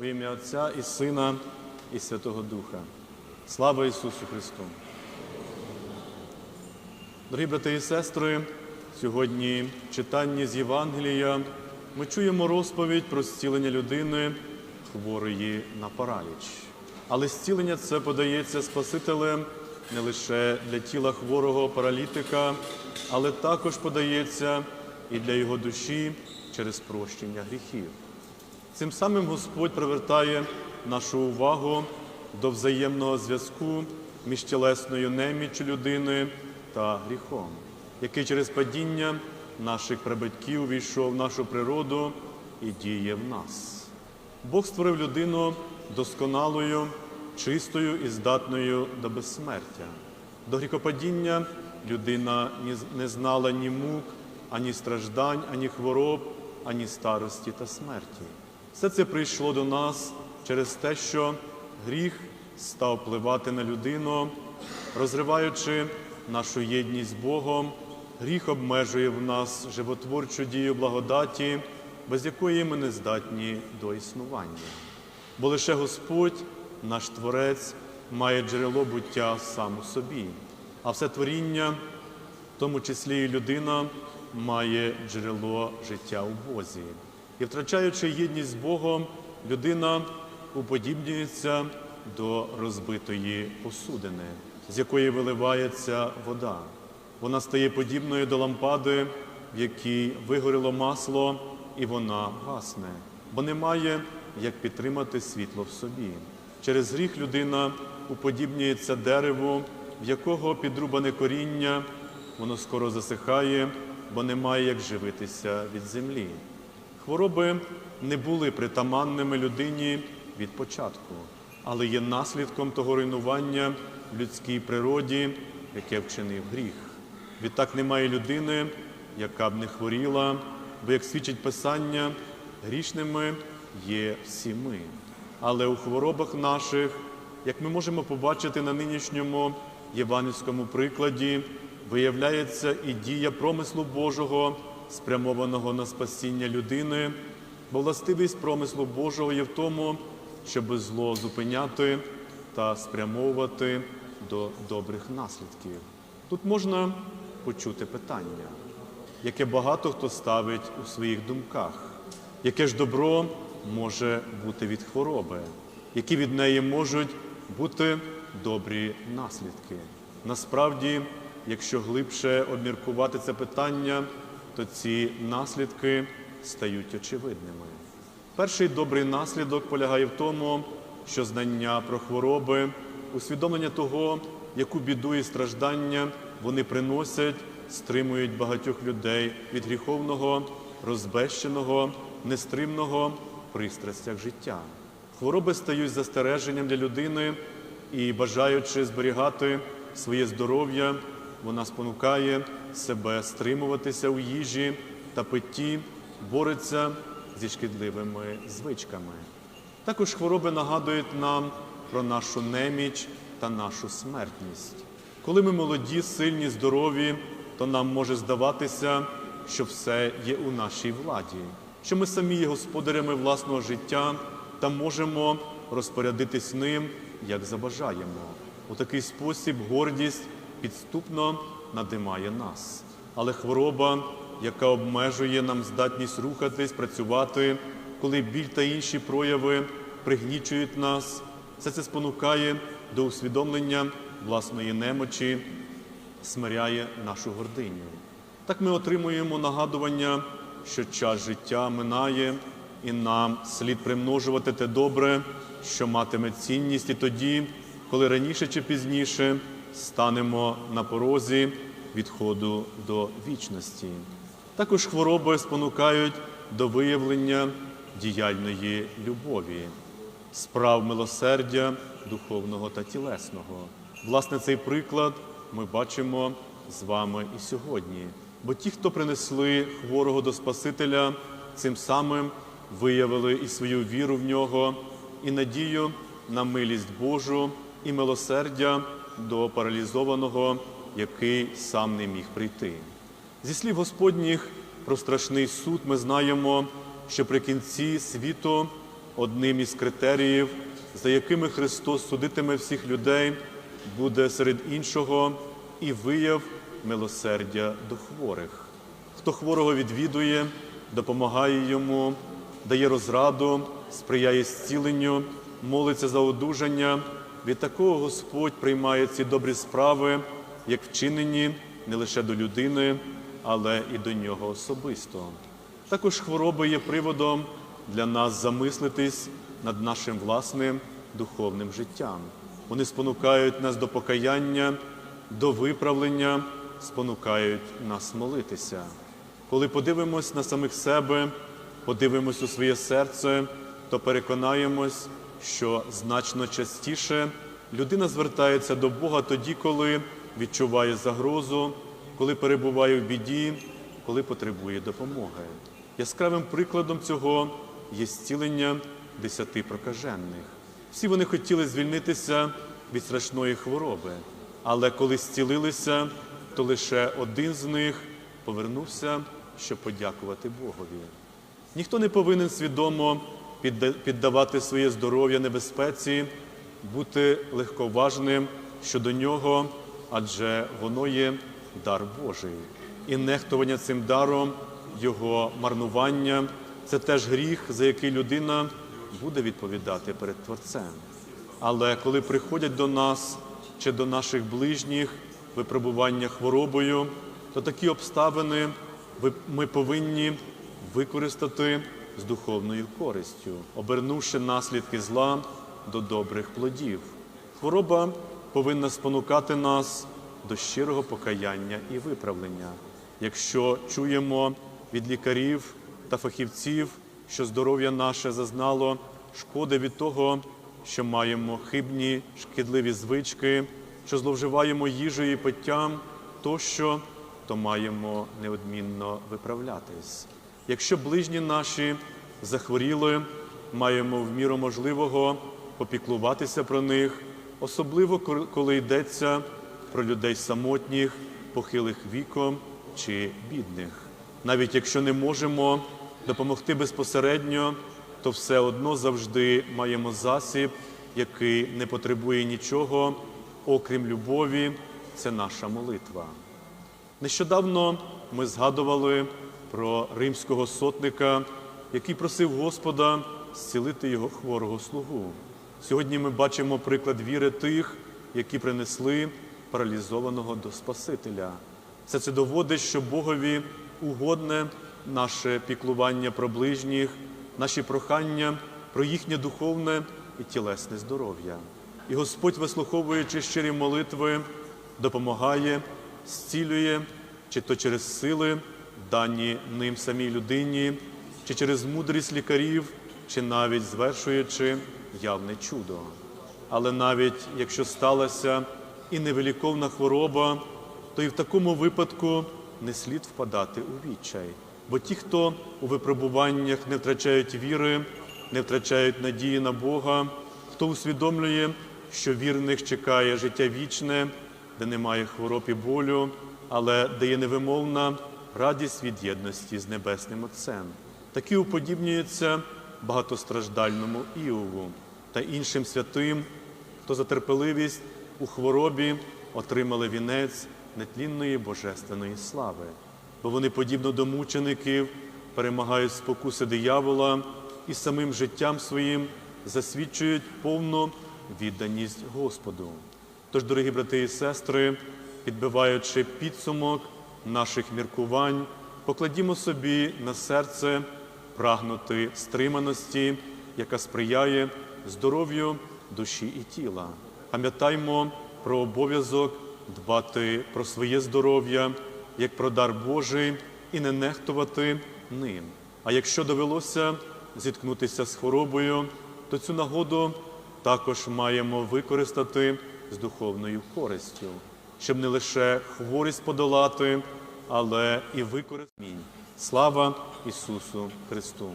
В ім'я Отця і Сина, і Святого Духа. Слава Ісусу Христу! Дорогі брати і сестри, сьогодні в читанні з Євангелія ми чуємо розповідь про зцілення людини, хворої на параліч. Але зцілення це подається Спасителем не лише для тіла хворого паралітика, але також подається і для його душі через прощення гріхів. Цим самим Господь привертає нашу увагу до взаємного зв'язку між тілесною неміччю людини та гріхом, який через падіння наших прабатьків увійшов в нашу природу і діє в нас. Бог створив людину досконалою, чистою і здатною до безсмертя. До гріхопадіння людина не знала ні мук, ані страждань, ані хвороб, ані старості та смерті. Все це прийшло до нас через те, що гріх став впливати на людину, розриваючи нашу єдність з Богом, гріх обмежує в нас животворчу дію благодаті, без якої ми не здатні до існування. Бо лише Господь, наш Творець, має джерело буття сам у собі, а все творіння, в тому числі і людина, має джерело життя у Бозі. І втрачаючи єдність з Богом, людина уподібнюється до розбитої посудини, з якої виливається вода. Вона стає подібною до лампади, в якій вигоріло масло, і вона гасне, бо немає як підтримати світло в собі. Через гріх людина уподібнюється дереву, в якого підрубане коріння, воно скоро засихає, бо немає як живитися від землі. Хвороби не були притаманними людині від початку, але є наслідком того руйнування в людській природі, яке вчинив гріх. Відтак немає людини, яка б не хворіла, бо, як свідчить Писання, грішними є всі ми. Але у хворобах наших, як ми можемо побачити на нинішньому євангельському прикладі, виявляється і дія промислу Божого, спрямованого на спасіння людини, бо властивість промислу Божого є в тому, щоб зло зупиняти та спрямовувати до добрих наслідків. Тут можна почути питання, яке багато хто ставить у своїх думках, яке ж добро може бути від хвороби, які від неї можуть бути добрі наслідки. Насправді, якщо глибше обміркувати це питання, то ці наслідки стають очевидними. Перший добрий наслідок полягає в тому, що знання про хвороби, усвідомлення того, яку біду і страждання вони приносять, стримують багатьох людей від гріховного, розбещеного, нестримного пристрастях життя. Хвороби стають застереженням для людини і, бажаючи зберігати своє здоров'я, вона спонукає себе стримуватися у їжі та питті, бореться зі шкідливими звичками. Також хвороби нагадують нам про нашу неміч та нашу смертність. Коли ми молоді, сильні, здорові, то нам може здаватися, що все є у нашій владі, що ми самі є господарями власного життя та можемо розпорядитись ним, як забажаємо. У такий спосіб гордість підступно надимає нас. Але хвороба, яка обмежує нам здатність рухатись, працювати, коли біль та інші прояви пригнічують нас, все це спонукає до усвідомлення власної немочі, смиряє нашу гординю. Так ми отримуємо нагадування, що час життя минає, і нам слід примножувати те добре, що матиме цінність і тоді, коли раніше чи пізніше станемо на порозі відходу до вічності. Також хвороби спонукають до виявлення діяльної любові, справ милосердя духовного та тілесного. Власне, цей приклад ми бачимо з вами і сьогодні. Бо ті, хто принесли хворого до Спасителя, цим самим виявили і свою віру в нього, і надію на милість Божу, і милосердя до паралізованого, який сам не міг прийти. Зі слів Господніх про страшний суд ми знаємо, що при кінці світу одним із критеріїв, за якими Христос судитиме всіх людей, буде серед іншого і вияв милосердя до хворих. Хто хворого відвідує, допомагає йому, дає розраду, сприяє зціленню, молиться за одужання. Від такого Господь приймає ці добрі справи, як вчинені не лише до людини, але і до нього особисто. Також хвороби є приводом для нас замислитись над нашим власним духовним життям. Вони спонукають нас до покаяння, до виправлення, спонукають нас молитися. Коли подивимось на самих себе, подивимось у своє серце, то переконаємось, що значно частіше людина звертається до Бога тоді, коли відчуває загрозу, коли перебуває в біді, коли потребує допомоги. Яскравим прикладом цього є зцілення десяти прокажених. Всі вони хотіли звільнитися від страшної хвороби, але коли зцілилися, то лише один з них повернувся, щоб подякувати Богові. Ніхто не повинен свідомо піддавати своє здоров'я небезпеці, бути легковажним щодо нього, адже воно є дар Божий. І нехтування цим даром, його марнування це теж гріх, за який людина буде відповідати перед Творцем. Але коли приходять до нас чи до наших ближніх випробування хворобою, то такі обставини ми повинні використати з духовною користю, обернувши наслідки зла до добрих плодів. Хвороба повинна спонукати нас до щирого покаяння і виправлення. Якщо чуємо від лікарів та фахівців, що здоров'я наше зазнало шкоди від того, що маємо хибні шкідливі звички, що зловживаємо їжею і питтям, тощо, то маємо неодмінно виправлятись. Якщо ближні наші захворіли, маємо в міру можливого попіклуватися про них, особливо коли йдеться про людей самотніх, похилих віком чи бідних. Навіть якщо не можемо допомогти безпосередньо, то все одно завжди маємо засіб, який не потребує нічого, окрім любові, це наша молитва. Нещодавно ми згадували про римського сотника, який просив Господа зцілити його хворого слугу. Сьогодні ми бачимо приклад віри тих, які принесли паралізованого до Спасителя. Все це доводить, що Богові угодне наше піклування про ближніх, наші прохання про їхнє духовне і тілесне здоров'я. І Господь, вислуховуючи щирі молитви, допомагає, зцілює, чи то через сили, дані ним самій людині, чи через мудрість лікарів, чи навіть звершуючи явне чудо. Але навіть якщо сталася і невиліковна хвороба, то і в такому випадку не слід впадати у відчай. Бо ті, хто у випробуваннях не втрачають віри, не втрачають надії на Бога, хто усвідомлює, що вірних чекає життя вічне, де немає хвороб і болю, але де є невимовна радість від єдності з Небесним Отцем. Такі уподібнюються багатостраждальному Іову та іншим святим, хто за терпеливість у хворобі отримали вінець нетлінної божественної слави, бо вони, подібно до мучеників, перемагають спокуси диявола і самим життям своїм засвідчують повну відданість Господу. Тож, дорогі брати і сестри, підбиваючи підсумок наших міркувань, покладімо собі на серце прагнути стриманості, яка сприяє здоров'ю душі і тіла. Пам'ятаймо про обов'язок дбати про своє здоров'я як про дар Божий і не нехтувати ним. А якщо довелося зіткнутися з хворобою, то цю нагоду також маємо використати з духовною користю, щоб не лише хворість подолати, але і використати. Слава Ісусу Христу!